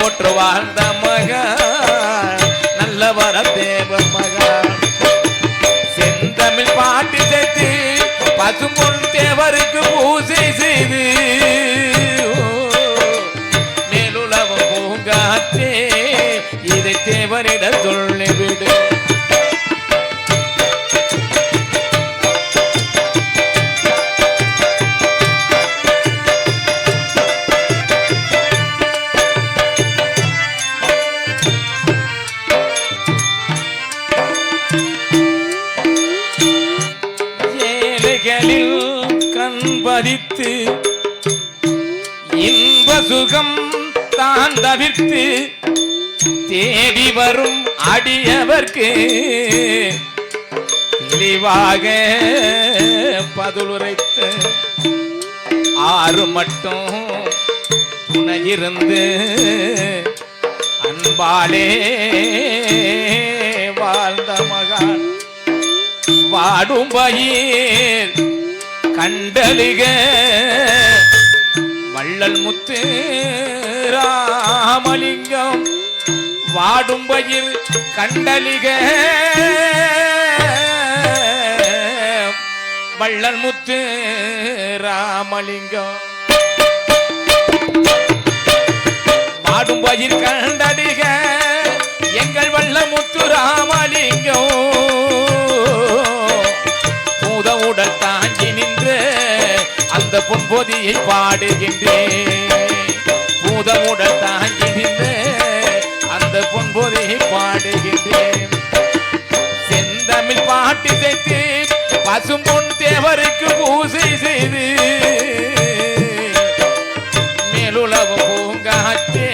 நாடு போட்டு வாழ்ந்த மகா நல்லவர தேவ மக செந்தமிழ் பாட்டு சேர்த்து பசும்பொன் தேவருக்கு பூசை செய்து மேலுலகம் பூங்காற்றே இதை தேவரிட சொல்லிவிடு ஏழைகளில் கண் பதித்து இன்ப சுகம் தான் தவிர்த்து தேடி வரும் அடியவர்க்கு தெளிவாக பதிலுரைத்த ஆறு மட்டும் துணையிருந்து அன்பாலே வாழ்ந்த மகான். வாடும் பயிர் கண்டலிக வள்ளல் முத்து ராமலிங்கம் வாடும் பயிர் கண்டலிக வள்ளல் முத்து ராமலிங்கம் வாடும் பயிர் கண்டடிக எங்கள் வல்ல முத்து ராமலிங்கம். பூத உடல் நின்று அந்த பொன்பொதியை பாடுகின்றேன். பூதமுடன் தாங்கி நின்று அந்த பொன்பொதியை பாடுகின்றேன். செந்தமிழ் பாட்டு சேர்த்து பசும்பொன் தேவருக்கு பூசை செய்து. மேலுலகம் பூங்காற்றே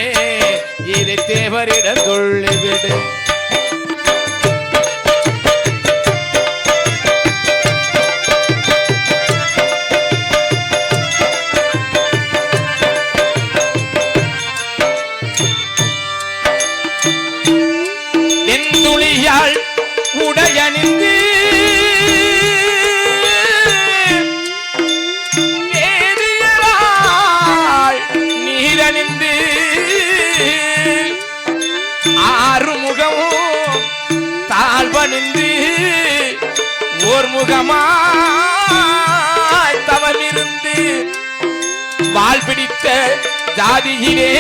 இதை தேவரிடம் சொல்லிவிடு. அணிந்து ஆறு முகமும் தாழ்வணிந்து ஓர் முகமாய் தவமிருந்து வாள் பிடித்த ஜாதியிலே.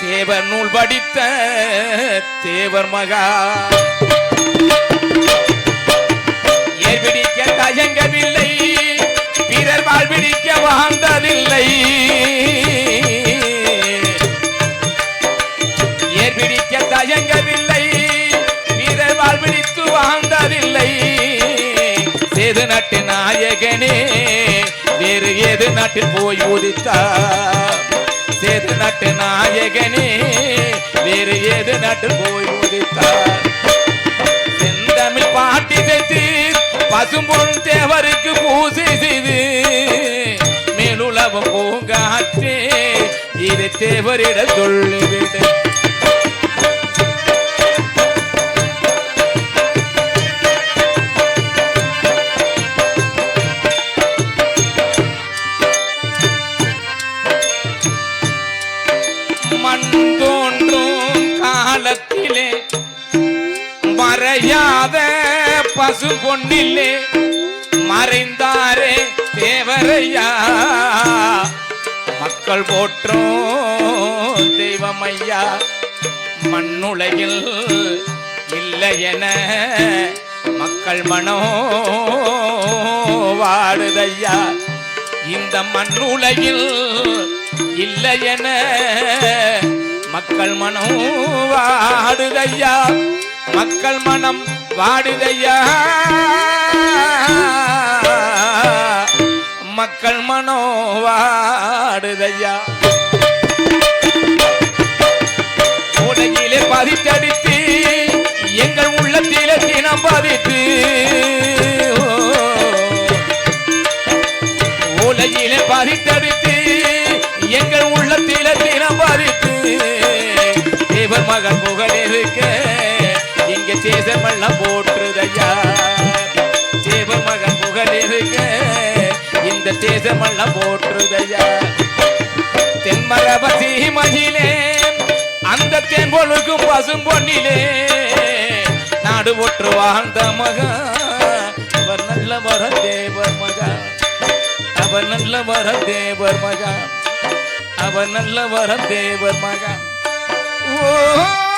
தேவர் நூல் படித்த தேவர் மகா. ஏற்பிடிக்க தயங்கவில்லை. பிறர் வாழ்பிடிக்க வாழ்ந்ததில்லை ஏற்பிடிக்க தயங்கவில்லை? பிறர் வாழ்பிடித்து வாழ்ந்ததில்லை. சேது நட்டு நாயகனே வேறு ஏது நாட்டில் போய் உதித்தார்? சேது நட்டு நாயகனே வேறு ஏது நாட்டில் போய் உதித்தார்? செந்தமிழ் பாட்டி செய்து பசும்பொருள் தேவருக்கு பூசை செய்து மேலுலகம் பூங்காற்றே இது தேவரிட சொல்லிவிடு. பசு பொன்னிலே மறைந்தாரே தேவரையா. மக்கள் போற்றும் தெய்வமையா. மண்ணுலகில் இல்லை என மக்கள் மனோ வாடுதையா. இந்த மண்ணுலகில் இல்லை என மக்கள் மனம் வாடுதையா. மக்கள் மனம் வாடுதையா மக்கள் மனோ வாடுதையா? உலகிலே பதித்தடித்து எங்கள் உள்ளத்திலே தினம் பதித்து உலகிலே பதித்தடித்து எங்கள் உள்ளத்திலே தினம் பதித்து தேவர் மகன் புகழ் இருக்க இங்க சேசமெல்லாம் தேசமெல்லாம் போற்றுதைய தென்மரபதி மகிழே அந்த தேன் பொழுக்கும் பசும் பொன்னிலே. நாடு ஒற்று வாழ்ந்த மகா அவர் நல்ல வர தேவர் மகா. அவர் நல்ல வர தேவர் மகா. அவர் நல்ல வர தேவர் மகா. ஓ